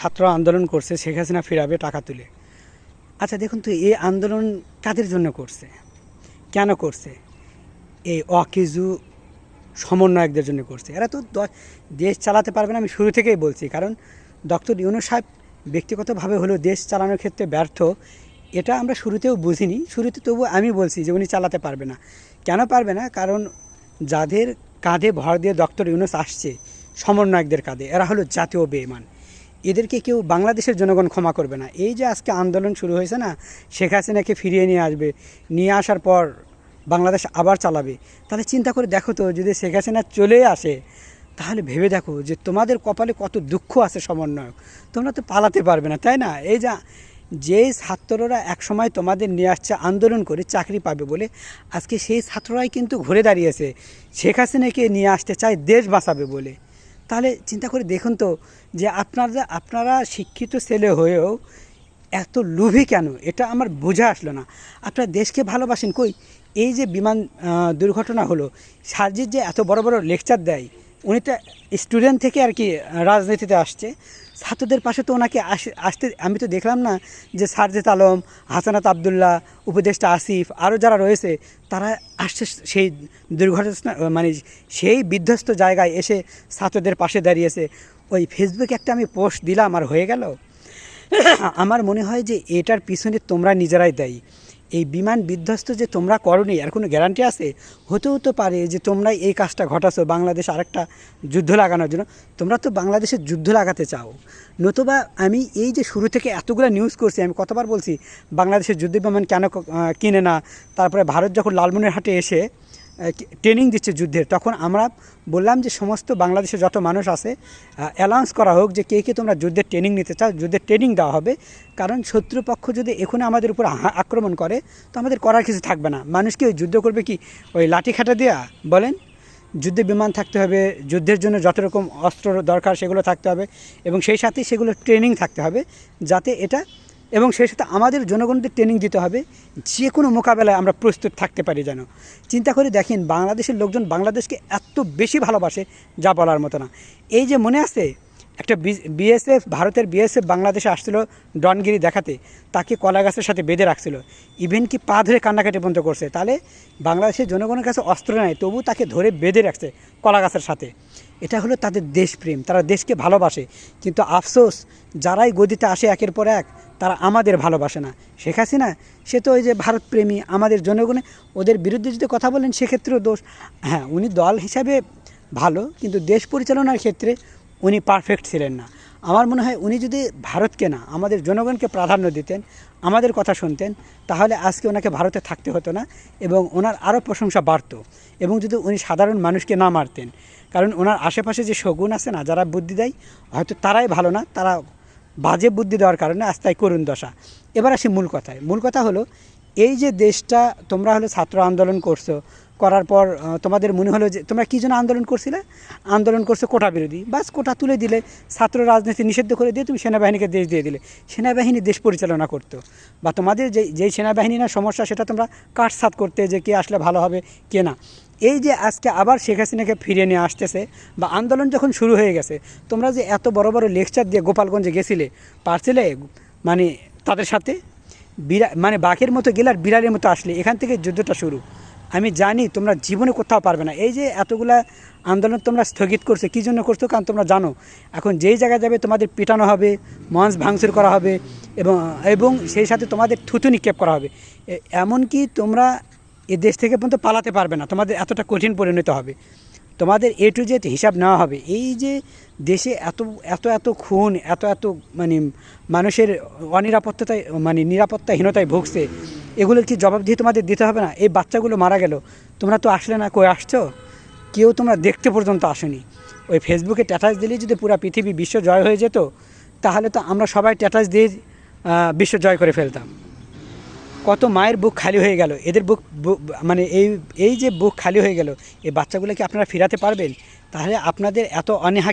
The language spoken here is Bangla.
ছাত্র আন্দোলন করছে, শেখ হাসিনা ফিরাবে টাকা তুলে। আচ্ছা দেখুন তো, এই আন্দোলন কাদের জন্য করছে? কেন করছে? এই অকেজু সমন্বয়কদের জন্য করছে। এরা তো দেশ চালাতে পারবে না, আমি শুরু থেকেই বলছি। কারণ ডক্টর ইউনু সাহেব ব্যক্তিগতভাবে হলেও দেশ চালানোর ক্ষেত্রে ব্যর্থ, এটা আমরা শুরুতেও বুঝিনি। শুরুতে তবু আমি বলছি যে উনি চালাতে পারবে না। কেন পারবে না? কারণ যাদের কাঁধে ভর দিয়ে ডক্টর ইউনুস আসছে, সমন্বয়কদের কাঁধে, এরা হলো জাতীয় বেমান এদেরকে কেউ বাংলাদেশের জনগণ ক্ষমা করবে না। এই যে আজকে আন্দোলন শুরু হয়েছে না, শেখ হাসিনাকে ফিরিয়ে নিয়ে আসবে, নিয়ে আসার পর বাংলাদেশ আবার চালাবে, তাহলে চিন্তা করে দেখো তো, যদি শেখ হাসিনা চলে আসে, তাহলে ভেবে দেখো যে তোমাদের কপালে কত দুঃখ আছে সমন্বয়ক। তোমরা তো পালাতে পারবে না, তাই না? এই যা যেই ছাত্ররা একসময় তোমাদের নিয়ে আসছে, আন্দোলন করে চাকরি পাবে বলে, আজকে সেই ছাত্ররাই কিন্তু ঘুরে দাঁড়িয়েছে। শেখ হাসিনাকে নিয়ে আসতে চায়, দেশ বাঁচাবে বলে। তাহলে চিন্তা করে দেখুন তো যে আপনারা আপনারা শিক্ষিত ছেলে হয়েও এত লোভী কেন? এটা আমার বোঝা আসলো না। আপনারা দেশকে ভালোবাসেন কই? এই যে বিমান দুর্ঘটনা হলো সার্জির যে এত বড় বড় লেকচার দেয়, উনি তো স্টুডেন্ট থেকে আর কি, রাজনীতিতে আসছে। ছাত্রদের পাশে তো ওনাকে আসতে আমি তো দেখলাম না যে সারজেদ আলম, হাসানাত আবদুল্লাহ, উপদেষ্টা আসিফ আরও যারা রয়েছে, তারা আসছে সেই দুর্ঘটনা মানে সেই বিধ্বস্ত জায়গায় এসে ছাত্রদের পাশে দাঁড়িয়েছে। ওই ফেসবুকে একটা আমি পোস্ট দিলাম আর হয়ে গেল। আমার মনে হয় যে এটার পিছনে তোমরা নিজেরাই দেয়। এই বিমান বিধ্বস্ত যে তোমরা করনি, আর কোনো গ্যারান্টি আছে? হতেও তো পারে যে তোমরাই এই কাজটা ঘটাছো বাংলাদেশ আরেকটা যুদ্ধ লাগানোর জন্য। তোমরা তো বাংলাদেশের যুদ্ধ লাগাতে চাও। নতুবা আমি এই যে শুরু থেকে এতগুলো নিউজ করছি, আমি কতবার বলছি, বাংলাদেশের যুদ্ধ বিমান কেন কিনে না? তারপরে ভারত যখন লালমনিরহাটে এসে ট্রেনিং দিচ্ছে যুদ্ধের। তখন আমরা বললাম যে সমস্ত বাংলাদেশে যত মানুষ আছে অ্যালাউন্স করা হোক যে কে কে তোমরা যুদ্ধের ট্রেনিং নিতে চাও, যুদ্ধের ট্রেনিং দেওয়া হবে। কারণ শত্রুপক্ষ যদি এখন আমাদের উপর আক্রমণ করে, তো আমাদের করার কিছু থাকবে না। মানুষ কি ওই যুদ্ধ করবে কি? ওই লাঠি খাটা দেওয়া বলেন। যুদ্ধে বিমান থাকতে হবে, যুদ্ধের জন্য যত রকম অস্ত্র দরকার সেগুলো থাকতে হবে এবং সেই সাথে সেগুলো ট্রেনিং থাকতে হবে, যাতে এটা এবং সেই সাথে আমাদের জনগণদের ট্রেনিং দিতে হবে, যে কোনো মোকাবেলায় আমরা প্রস্তুত থাকতে পারি যেন। চিন্তা করে দেখেন, বাংলাদেশের লোকজন বাংলাদেশকে এত বেশি ভালোবাসে, যা বলার মতো না। এই যে মনে আছে, একটা বিএসএফ, ভারতের বিএসএফ বাংলাদেশে আসছিল ডনগিরি দেখাতে। তাকে কলা গাছের সাথে বেঁধে রাখছিল। ইভেন কি পা ধরে কান্নাকাটি বন্ধ করছে। তাহলে বাংলাদেশের জনগণের কাছে অস্ত্র নেয় তবু তাকে ধরে বেঁধে রাখছে কলা গাছের সাথে। এটা হলো তাদের দেশপ্রেম, তারা দেশকে ভালোবাসে। কিন্তু আফসোস, যারাই গদিতে আসে একের পর এক, তারা আমাদের ভালোবাসে না। শেখ হাসিনা, সে তো ওই যে ভারতপ্রেমী, আমাদের জনগণে, ওদের বিরুদ্ধে যদি কথা বলেন সেক্ষেত্রেও দোষ। হ্যাঁ উনি দল হিসাবে ভালো, কিন্তু দেশ পরিচালনার ক্ষেত্রে উনি পারফেক্ট ছিলেন না। আমার মনে হয় উনি যদি ভারতকে না, আমাদের জনগণকে প্রাধান্য দিতেন, আমাদের কথা শুনতেন, তাহলে আজকে ওনাকে ভারতে থাকতে হতো না এবং ওনার আরও প্রশংসা বাড়তো এবং যদি উনি সাধারণ মানুষকে না মারতেন। কারণ ওনার আশেপাশে যে শগুন আছে না, যারা বুদ্ধি দেয়, হয়তো তারাই ভালো না, তারা বাজে বুদ্ধি দেওয়ার কারণে আজ তাই করুণ দশা। এবার আসি মূল কথায়। মূল কথা হলো, এই যে দেশটা তোমরা হলো ছাত্র আন্দোলন করছ করার পর তোমাদের মনে হলো যে তোমরা কী জন্য আন্দোলন করছিলে? আন্দোলন করছ কোটা বিরোধী। বাস কোটা তুলে দিলে, ছাত্র রাজনীতি নিষিদ্ধ করে দিয়ে তুমি সেনাবাহিনীকে দেশ দিয়ে দিলে। সেনাবাহিনী দেশ পরিচালনা করতো। বা তোমাদের যে, যেই সেনাবাহিনী না, সমস্যা সেটা তোমরা কাটসাত করতে যে কে আসলে ভালো হবে, কে না। এই যে আজকে আবার শেখ হাসিনাকে ফিরিয়ে নিয়ে আসতেছে বা আন্দোলন যখন শুরু হয়ে গেছে, তোমরা যে এত বড় বড় লেকচার দিয়ে গোপালগঞ্জে গেছিলে, পারছিলে মানে তাদের সাথে? বিড়া মানে বাঘের মতো গেলে আর বিড়ালের মতো আসলে, এখান থেকে যুদ্ধটা শুরু। আমি জানি তোমরা জীবনে কোথাও পারবে না। এই যে এতগুলা আন্দোলন তোমরা স্থগিত করছ, কী জন্য করছ কারণ তোমরা জানো, এখন যেই জায়গায় যাবে তোমাদের পিটানো হবে, মঞ্চ ভাঙচুর করা হবে এবং এবং সেই সাথে তোমাদের থুতু নিক্ষেপ করা হবে। এমনকি তোমরা এ দেশ থেকে পর্যন্ত পালাতে পারবে না, তোমাদের এতটা কঠিন পরিণত হবে। তোমাদের এ টু জেড হিসাব নেওয়া হবে। এই যে দেশে এত এত এত খুন, এত এত মানে মানুষের অনিরাপত্তায় মানে নিরাপত্তাহীনতায় ভুগছে এগুলোর কি জবাব দিয়ে তোমাদের দিতে হবে না? এই বাচ্চাগুলো মারা গেল। তোমরা তো আসলে না, কই আসছো? কেউ তোমরা দেখতে পর্যন্ত আসেনি। ওই ফেসবুকে ট্যাটাস দিলেই যদি পুরো পৃথিবী বিশ্ব জয় হয়ে যেত, তাহলে তো আমরা সবাই ট্যাটাস দিয়ে বিশ্ব জয় করে ফেলতাম। কত মায়ের বুক খালি হয়ে গেল। এদের বুক মানে এই এই যে বুক খালি হয়ে গেল, এই বাচ্চাগুলোকে আপনারা ফেরাতে পারবেন? তাহলে আপনাদের এত অনীহা